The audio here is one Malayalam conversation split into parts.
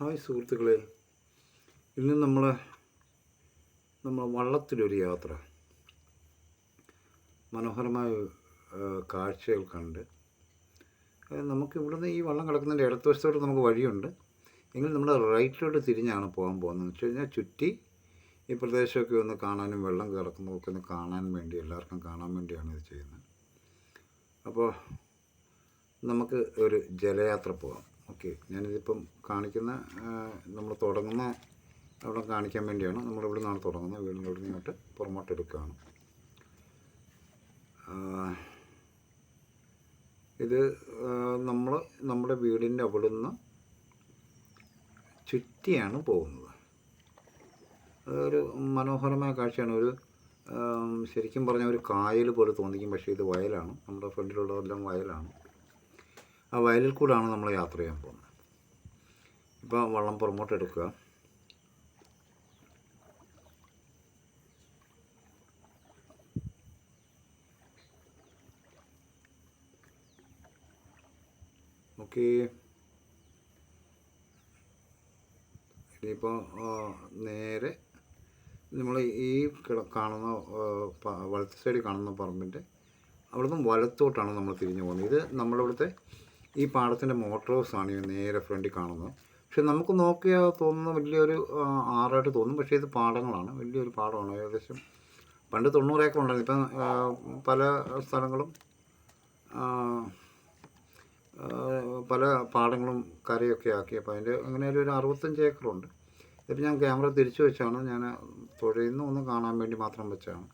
ഹായ് സുഹൃത്തുക്കളെ. ഇന്ന് നമ്മൾ നമ്മൾ വള്ളത്തിലൊരു യാത്ര. മനോഹരമായ കാഴ്ചകൾ കണ്ട്. നമുക്ക് ഇവിടുന്ന് ഈ വള്ളം കിടക്കുന്നതിന്റെ ഇടത്തുവശത്തോട്ട് നമുക്ക് വഴിയുണ്ട്. എങ്കിൽ നമ്മൾ റൈറ്റിലോട്ട് തിരിഞ്ഞാണ് പോകാൻ പോകുന്നത്. വെച്ച് കഴിഞ്ഞാൽ ചുറ്റി ഈ പ്രദേശമൊക്കെ ഒന്ന് കാണാനും വെള്ളം കിടക്കുന്നതൊക്കെ ഒന്ന് കാണാൻ വേണ്ടി എല്ലാവർക്കും കാണാൻ വേണ്ടിയാണ് ഇത് ചെയ്യുന്നത്. അപ്പോൾ നമുക്ക് ഒരു ജലയാത്ര പോകാം. ഓക്കെ. ഞാനിതിപ്പം കാണിക്കുന്ന നമ്മൾ തുടങ്ങുന്ന അവിടെ കാണിക്കാൻ വേണ്ടിയാണ് നമ്മളിവിടെ നിന്നാണ് തുടങ്ങുന്നത്. വീടിന്റെ ഇവിടെ നിന്നിട്ട് പുറമോട്ട് എടുക്കുകയാണ്. ഇത് നമ്മൾ നമ്മുടെ വീടിന്റെ അവിടെ നിന്ന് ചുറ്റിയാണ് പോകുന്നത്. അതൊരു മനോഹരമായ കാഴ്ചയാണ്. ഒരു ശരിക്കും പറഞ്ഞാൽ ഒരു കായൽ പോലെ തോന്നിക്കും. പക്ഷേ ഇത് വയലാണ്. നമ്മുടെ ഫ്രണ്ടിലുള്ളതെല്ലാം വയലാണ്. ആ വയലിൽ കൂടാണ് നമ്മൾ യാത്ര ചെയ്യാൻ പോകുന്നത്. ഇപ്പോൾ വള്ളം പുറമോട്ട് എടുക്കുക. ഓക്കെ ഇനിയിപ്പോൾ നേരെ നമ്മൾ ഈ കാണുന്ന വലത്ത് സൈഡിൽ കാണുന്ന പറമ്പിന്റെ അവിടുന്ന് വലത്തോട്ടാണ് നമ്മൾ തിരിഞ്ഞു പോകുന്നത്. ഇത് നമ്മളിവിടുത്തെ ഈ പാടത്തിന്റെ മോട്ടോർ ഹൗസാണ് ഈ നേരെ ഫ്രണ്ടിൽ കാണുന്നത്. പക്ഷെ നമുക്ക് നോക്കിയാൽ തോന്നുന്ന വലിയൊരു ആറായിട്ട് തോന്നും. പക്ഷേ ഇത് പാടങ്ങളാണ്. വലിയൊരു പാടമാണ്. ഏകദേശം പണ്ട് തൊണ്ണൂറ് ഏക്കർ ഉണ്ടായിരുന്നു. ഇപ്പം പല സ്ഥലങ്ങളും പല പാടങ്ങളും കരയൊക്കെ ആക്കി. അപ്പോൾ അതിന്റെ അങ്ങനെ ഒരു അറുപത്തഞ്ച് ഏക്കറുണ്ട്. ഇതിപ്പോൾ ഞാൻ ക്യാമറ തിരിച്ചു വെച്ചാണ്. ഞാൻ പുഴയിൽ നിന്ന് ഒന്ന് കാണാൻ വേണ്ടി മാത്രം വെച്ചാണ്.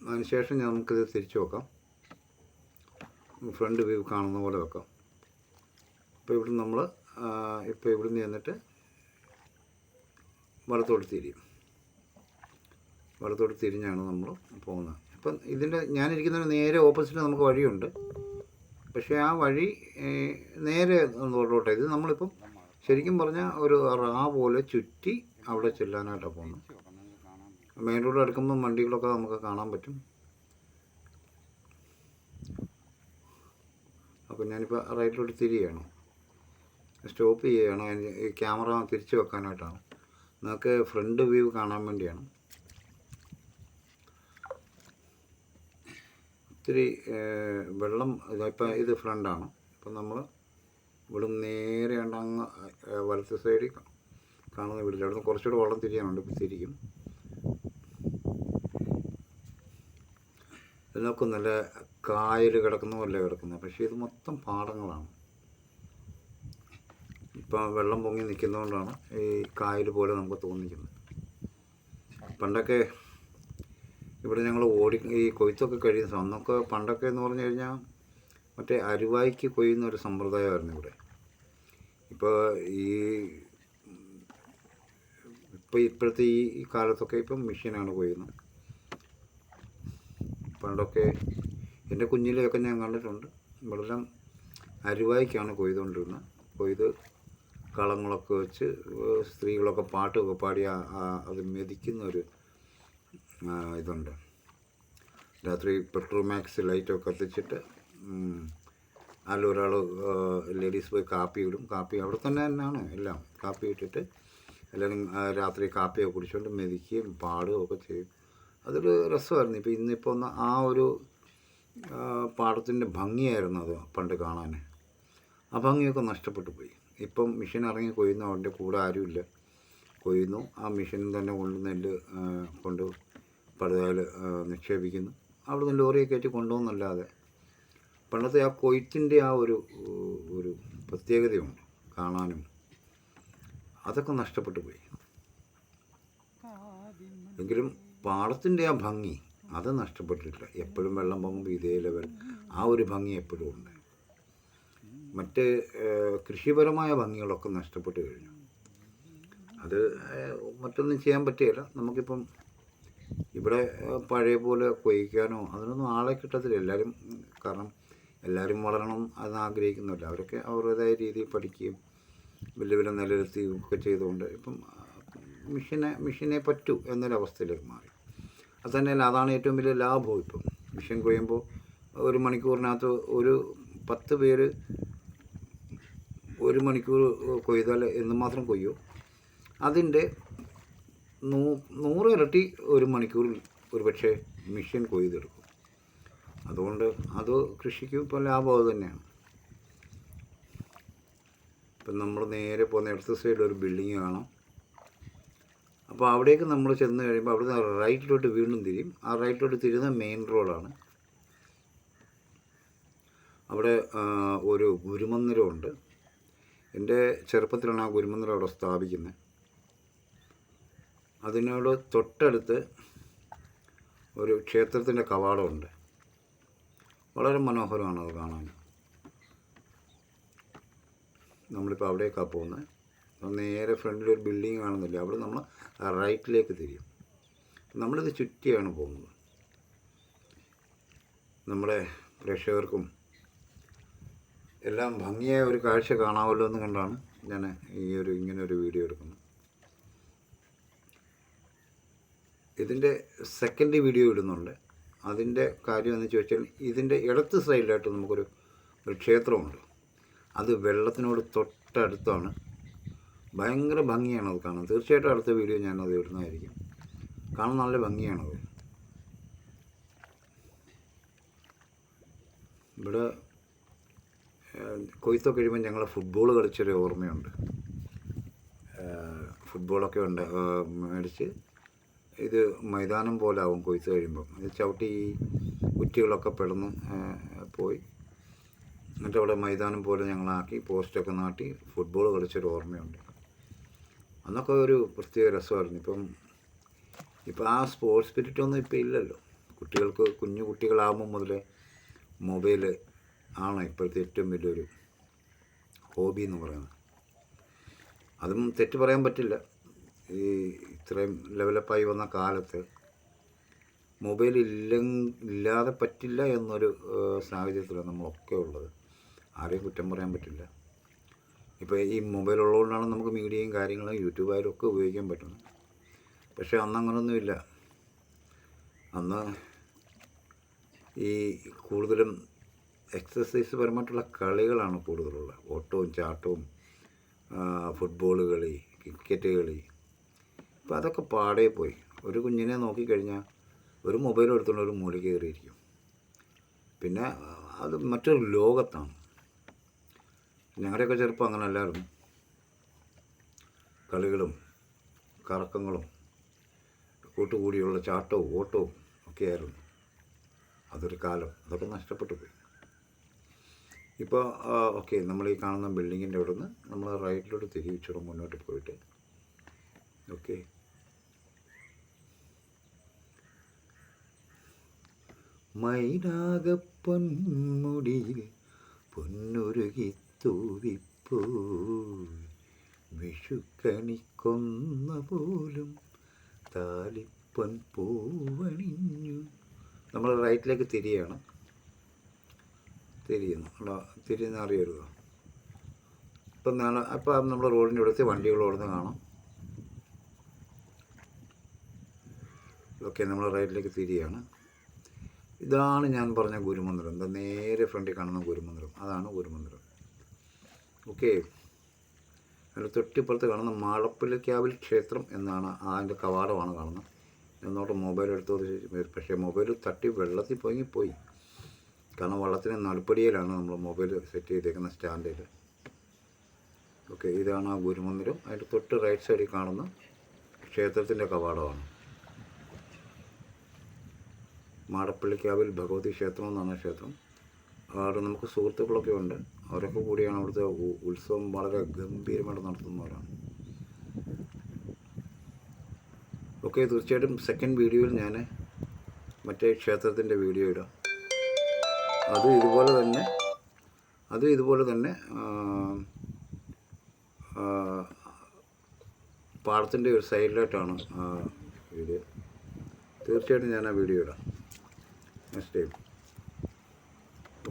അതിനുശേഷം ഞാൻ നമുക്കിത് തിരിച്ചു വെക്കാം ഫ്രണ്ട് വ്യൂ കാണുന്ന പോലെ വെക്കാം. അപ്പോൾ ഇവിടെ നമ്മൾ ഇപ്പോൾ ഇവിടെ നിന്ന് ചെന്നിട്ട് വലത്തോട്ട് തിരിയും. വലത്തോട്ട് തിരിഞ്ഞാണ് നമ്മൾ പോകുന്നത്. അപ്പം ഇതിന്റെ ഞാനിരിക്കുന്നതിന് നേരെ ഓപ്പോസിറ്റ് നമുക്ക് വഴിയുണ്ട്. പക്ഷേ ആ വഴി നേരെ റോഡോട്ടെ ഇത് നമ്മളിപ്പം ശരിക്കും പറഞ്ഞാൽ ഒരു റാ പോലെ ചുറ്റി അവിടെ ചെല്ലാനായിട്ടാണ് പോകുന്നത്. മെയിൻ റോഡ് അടുക്കുമ്പോൾ വണ്ടികളൊക്കെ നമുക്ക് കാണാൻ പറ്റും. അപ്പോൾ ഞാനിപ്പോൾ റൈറ്റിലോട്ട് തിരിയാണ് സ്റ്റോപ്പ് ചെയ്യുകയാണ്. അതിന് ക്യാമറ തിരിച്ചു വെക്കാനായിട്ടാണ്. നിങ്ങൾക്ക് ഫ്രണ്ട് വ്യൂ കാണാൻ വേണ്ടിയാണ്. ഒത്തിരി വെള്ളം ഇപ്പം ഇത് ഫ്രണ്ടാണ്. അപ്പം നമ്മൾ ഇവിടെ നേരെ അങ്ങ് വലത്ത് സൈഡിൽ കാണുന്ന വീട്ടിൽ അവിടെ നിന്ന് കുറച്ചുകൂടെ വെള്ളം തിരിയാനുണ്ട്. ഇപ്പം തിരിക്കും ഇതിനൊക്കെ നല്ല കായൽ കിടക്കുന്ന പോലെ കിടക്കുന്നത് പക്ഷേ ഇത് മൊത്തം പാടങ്ങളാണ്. ഇപ്പം വെള്ളം പൊങ്ങി നിൽക്കുന്നതുകൊണ്ടാണ് ഈ കായൽ പോലെ നമുക്ക് തോന്നിക്കുന്നത്. പണ്ടൊക്കെ ഇവിടെ ഞങ്ങൾ ഓടി ഈ കൊയ്ത്തൊക്കെ കഴിയുന്ന അന്നൊക്കെ പണ്ടൊക്കെ എന്ന് പറഞ്ഞു കഴിഞ്ഞാൽ മറ്റേ അരുവായിക്ക് കൊയ്യുന്ന ഒരു സമ്പ്രദായമായിരുന്നു ഇവിടെ. ഇപ്പോൾ ഈ ഇപ്പോൾ ഇപ്പോഴത്തെ ഈ കാലത്തൊക്കെ ഇപ്പം മെഷീനാണ് കൊയ്യുന്നത്. പണ്ടൊക്കെ എന്റെ കുഞ്ഞിലെയൊക്കെ ഞാൻ കണ്ടിട്ടുണ്ട്. വെള്ളം അരുവായിക്കാണ് കൊയ്തുകൊണ്ടിരുന്നത്. കൊയ്ത് കളങ്ങളൊക്കെ വെച്ച് സ്ത്രീകളൊക്കെ പാട്ടൊക്കെ പാടി അത് മെതിക്കുന്ന ഒരു ആ, ഇതുണ്ട്. രാത്രി പെട്രോൾ മാക്സ് ലൈറ്റൊക്കെ കത്തിച്ചിട്ട് അതിൽ ഒരാൾ ലേഡീസ് പോയി കാപ്പി ഇടും. കാപ്പി അവിടെ തന്നെ തന്നെയാണ് എല്ലാം. കാപ്പി ഇട്ടിട്ട് എല്ലാവരും രാത്രി കാപ്പിയൊക്കെ കുടിച്ചുകൊണ്ട് മെതിക്കുകയും പാടുകയും ഒക്കെ ചെയ്യും. അതൊരു രസമായിരുന്നു. ഇപ്പോൾ ഇന്നിപ്പോൾ ഒന്ന് ആ ഒരു പാടത്തിന്റെ ഭംഗിയായിരുന്നു അത് പണ്ട് കാണാൻ. ആ ഭംഗിയൊക്കെ നഷ്ടപ്പെട്ടു പോയി. ഇപ്പം മിഷീൻ ഇറങ്ങി കൊയ്യുന്നു അവന്റെ കൂടെ ആരുമില്ല. കൊയ്യുന്നു. ആ മെഷീനിൽ തന്നെ കൊണ്ട് നെല്ല് കൊണ്ട് പടുതാൽ നിക്ഷേപിക്കുന്നു. അവിടെ നിന്ന് ലോറിയെ കയറ്റി കൊണ്ടുപോകുന്നല്ലാതെ പണ്ടത്തെ ആ കൊയ്ത്തിന്റെ ആ ഒരു ഒരു പ്രത്യേകതയുണ്ട് കാണാനും. അതൊക്കെ നഷ്ടപ്പെട്ടു പോയി. എങ്കിലും പാടത്തിന്റെ ആ ഭംഗി അത് നഷ്ടപ്പെട്ടിട്ടില്ല. എപ്പോഴും വെള്ളം പൊങ്ങുമ്പോൾ ഇതേ ലെവൽ ആ ഒരു ഭംഗി എപ്പോഴും ഉണ്ട്. മറ്റ് കൃഷിപരമായ ഭംഗികളൊക്കെ നഷ്ടപ്പെട്ട് കഴിഞ്ഞു. അത് മറ്റൊന്നും ചെയ്യാൻ പറ്റുകയില്ല നമുക്കിപ്പം ഇവിടെ പഴയ പോലെ കൊയ്ക്കാനോ അതിനൊന്നും ആളെ കിട്ടത്തില്ല. എല്ലാവരും കാരണം എല്ലാവരും വളരണം എന്ന് ആഗ്രഹിക്കുന്നില്ല. അവരൊക്കെ അവരുടേതായ രീതിയിൽ പഠിക്കുകയും വലിയ വലിയ നിലനിർത്തുകയും ഒക്കെ ചെയ്തുകൊണ്ട് ഇപ്പം മിഷനെ മെഷീനെ പറ്റൂ എന്നൊരവസ്ഥയിലേക്ക് മാറി. അത് തന്നെയല്ല അതാണ് ഏറ്റവും വലിയ ലാഭം ഇപ്പം. മിഷൻ കൊയ്യുമ്പോൾ ഒരു മണിക്കൂറിനകത്ത് ഒരു പത്ത് പേര് ഒരു മണിക്കൂർ കൊയ്താൽ എന്തുമാത്രം കൊയ്യോ. അതിന്റെ നൂ നൂറ് ഇരട്ടി ഒരു മണിക്കൂറിൽ ഒരു പക്ഷേ മിഷൻ കൊയ്തെടുക്കും. അതുകൊണ്ട് അത് കൃഷിക്ക് ഇപ്പോൾ ലാഭം അത് തന്നെയാണ്. ഇപ്പം നമ്മൾ നേരെ പോകുന്ന ഇടത്ത് സൈഡിൽ ഒരു ബിൽഡിങ് കാണാം. അപ്പോൾ അവിടേക്ക് നമ്മൾ ചെന്ന് കഴിയുമ്പോൾ അവിടുന്ന് റൈറ്റിലോട്ട് വീണ്ടും തിരിയും. ആ റൈറ്റിലോട്ട് തിരിയുന്ന മെയിൻ റോഡാണ്. അവിടെ ഒരു ഗുരുമന്ദിരമുണ്ട്. എന്റെ ചെറുപ്പത്തിലാണ് ആ ഗുരുമന്ദിരം അവിടെ സ്ഥാപിക്കുന്നത് അതിനോട് തൊട്ടടുത്ത് ഒരു ക്ഷേത്രത്തിന്റെ കവാടമുണ്ട്. വളരെ മനോഹരമാണ് അത് കാണാൻ. നമ്മളിപ്പോൾ അവിടേക്കാണ് പോകുന്നത് നേരെ ഫ്രണ്ടിൽ ഒരു ബിൽഡിങ് കാണുന്നില്ല. അവിടെ നമ്മൾ റൈറ്റിലേക്ക് തിരിയും. നമ്മളിത് ചുറ്റിയാണ് പോകുന്നത്. നമ്മുടെ പ്രേക്ഷകർക്കും എല്ലാം ഭംഗിയായ ഒരു കാഴ്ച കാണാമല്ലോ എന്ന് കണ്ടാണ് ഞാൻ ഈ ഒരു ഇങ്ങനെ ഒരു വീഡിയോ എടുക്കുന്നത്. ഇതിന്റെ സെക്കൻഡ് വീഡിയോ ഇടുന്നുണ്ട്. അതിന്റെ കാര്യം എന്ന് ചോദിച്ചാൽ ഇതിന്റെ ഇടത്ത് സൈഡിലായിട്ട് നമുക്കൊരു ഒരു ക്ഷേത്രമുണ്ട്. അത് വെള്ളത്തിനോട് തൊട്ടടുത്താണ്. ഭയങ്കര ഭംഗിയാണ് അത് കാണാൻ. തീർച്ചയായിട്ടും അടുത്ത വീഡിയോ ഞാനത് ഇടുന്നതായിരിക്കും. കാണാൻ നല്ല ഭംഗിയാണത് ഇവിടെ കൊയ്ത്തൊക്കെ കഴിയുമ്പോൾ ഞങ്ങൾ ഫുട്ബോൾ കളിച്ചൊരു ഓർമ്മയുണ്ട്. ഫുട്ബോളൊക്കെ ഉണ്ട് മേടിച്ച് ഇത് മൈതാനം പോലെ ആവും കൊയ്ത്ത് കഴിയുമ്പം. ഇത് ചവിട്ടി കുറ്റികളൊക്കെ പെടുന്നു പോയി. എന്നിട്ട് അവിടെ മൈതാനം പോലെ ഞങ്ങളാക്കി പോസ്റ്റൊക്കെ നാട്ടി ഫുട്ബോൾ കളിച്ചൊരു ഓർമ്മയുണ്ട്. അന്നൊക്കെ ഒരു പ്രത്യേക രസമായിരുന്നു. ഇപ്പം ഇപ്പം ആ സ്പോർട്സ് സ്പിരിറ്റ് ഒന്നും ഇപ്പം ഇല്ലല്ലോ. കുട്ടികൾക്ക് കുഞ്ഞു കുട്ടികളാകുമ്പോൾ മുതലേ മൊബൈൽ ആണ് ഇപ്പോഴത്തെ ഏറ്റവും വലിയൊരു ഹോബി എന്ന് പറയുന്നത്. അതും തെറ്റ് പറയാൻ പറ്റില്ല. ഈ ഇത്രയും ലെവലപ്പായി വന്ന കാലത്ത് മൊബൈൽ ഇല്ല ഇല്ലാതെ പറ്റില്ല എന്നൊരു സാഹചര്യത്തിലാണ് നമ്മളൊക്കെ ഉള്ളത്. ആരെയും കുറ്റം പറയാൻ പറ്റില്ല. ഇപ്പോൾ ഈ മൊബൈൽ ഉള്ളതുകൊണ്ടാണ് നമുക്ക് മീഡിയയും കാര്യങ്ങളും യൂട്യൂബായാലും ഒക്കെ ഉപയോഗിക്കാൻ പറ്റുന്നത്. പക്ഷേ അന്ന് അങ്ങനെയൊന്നുമില്ല അന്ന് ഈ കൂടുതലും എക്സസൈസ് പരമായിട്ടുള്ള കളികളാണ് കൂടുതലുള്ളത് ഓട്ടവും ചാട്ടവും ഫുട്ബോൾ കളി ക്രിക്കറ്റ് കളി. അപ്പോൾ അതൊക്കെ പാടെ പോയി. ഒരു കുഞ്ഞിനെ നോക്കിക്കഴിഞ്ഞാൽ ഒരു മൊബൈൽ എടുത്തുകൊണ്ട് ഒരു മൂല കയറിയിരിക്കും. പിന്നെ അത് മറ്റൊരു ലോകത്താണ്. ഞങ്ങളുടെയൊക്കെ ചെറുപ്പം അങ്ങനെ അല്ലായിരുന്നു. കളികളും കറക്കങ്ങളും കൂട്ടുകൂടിയുള്ള ചാട്ടവും ഓട്ടവും ഒക്കെയായിരുന്നു അതൊരു കാലം. അതൊക്കെ നഷ്ടപ്പെട്ടു പോയി. ഇപ്പോൾ ഓക്കെ നമ്മൾ ഈ കാണുന്ന ബിൽഡിങ്ങിന്റെ അവിടെ നിന്ന് നമ്മൾ റൈറ്റിലോട്ട് തിരിച്ചിടും മുന്നോട്ട് പോയിട്ട്. ഓക്കെ. മൈനാകപ്പൊന്മുടിയിൽ പൊന്നുരുകി തൂവിപ്പോ വിഷുക്കണിക്കൊന്ന പോലും താലിപ്പൻ പൂവണിഞ്ഞു. നമ്മൾ റൈറ്റിലേക്ക് തിരിയാണ്. തിരിയുന്നു. അല്ലോ തിരിയുന്ന അറിയരുതോ? ഇപ്പം നാളെ അപ്പം നമ്മൾ റോഡിന്റെ അടുത്ത് വണ്ടികൾ ഓടുന്ന കാണാം. ഓക്കെ നമ്മൾ റൈറ്റിലേക്ക് തിരിയാണ്. ഇതാണ് ഞാൻ പറഞ്ഞ ഗുരുമന്ദിരം. എന്താ നേരെ ഫ്രണ്ടിൽ കാണുന്ന ഗുരുമന്ദിരം. അതാണ് ഗുരുമന്ദിരം. ഓക്കെ അതിന്റെ തൊട്ടിപ്പുറത്ത് കാണുന്ന മാളപ്പള്ളിക്കാവിൽ ക്ഷേത്രം എന്നാണ് അതിന്റെ കവാടമാണ് കാണുന്നത്. എന്നോട്ട് മൊബൈൽ എടുത്തത് പക്ഷേ മൊബൈൽ തട്ടി വെള്ളത്തിൽ പോയി പോയി. കാരണം വള്ളത്തിന് നടുപ്പടിയിലാണ് നമ്മൾ മൊബൈൽ സെറ്റ് ചെയ്തേക്കുന്ന സ്റ്റാൻഡിൽ ഓക്കെ ഇതാണ് ആ ഗുരുമന്ദിരം. അതിന്റെ തൊട്ട് റൈറ്റ് സൈഡിൽ കാണുന്ന ക്ഷേത്രത്തിന്റെ കവാടമാണ്. മാടപ്പള്ളിക്കാവിൽ ഭഗവതി ക്ഷേത്രം എന്നാണ് ക്ഷേത്രം. അവിടെ നമുക്ക് സുഹൃത്തുക്കളൊക്കെ ഉണ്ട്. അവരൊക്കെ കൂടിയാണ് അവിടുത്തെ ഉത്സവം വളരെ ഗംഭീരമായിട്ട് നടത്തുന്നവരാണ്. ഓക്കെ തീർച്ചയായിട്ടും സെക്കൻഡ് വീഡിയോയിൽ ഞാൻ മറ്റേ ക്ഷേത്രത്തിന്റെ വീഡിയോ ഇടാം. അത് ഇതുപോലെ തന്നെ അത് ഇതുപോലെ തന്നെ പാടത്തിന്റെ ഒരു സൈഡിലായിട്ടാണ് വീഡിയോ. തീർച്ചയായിട്ടും ഞാൻ ആ വീഡിയോ ഇടാം. Next time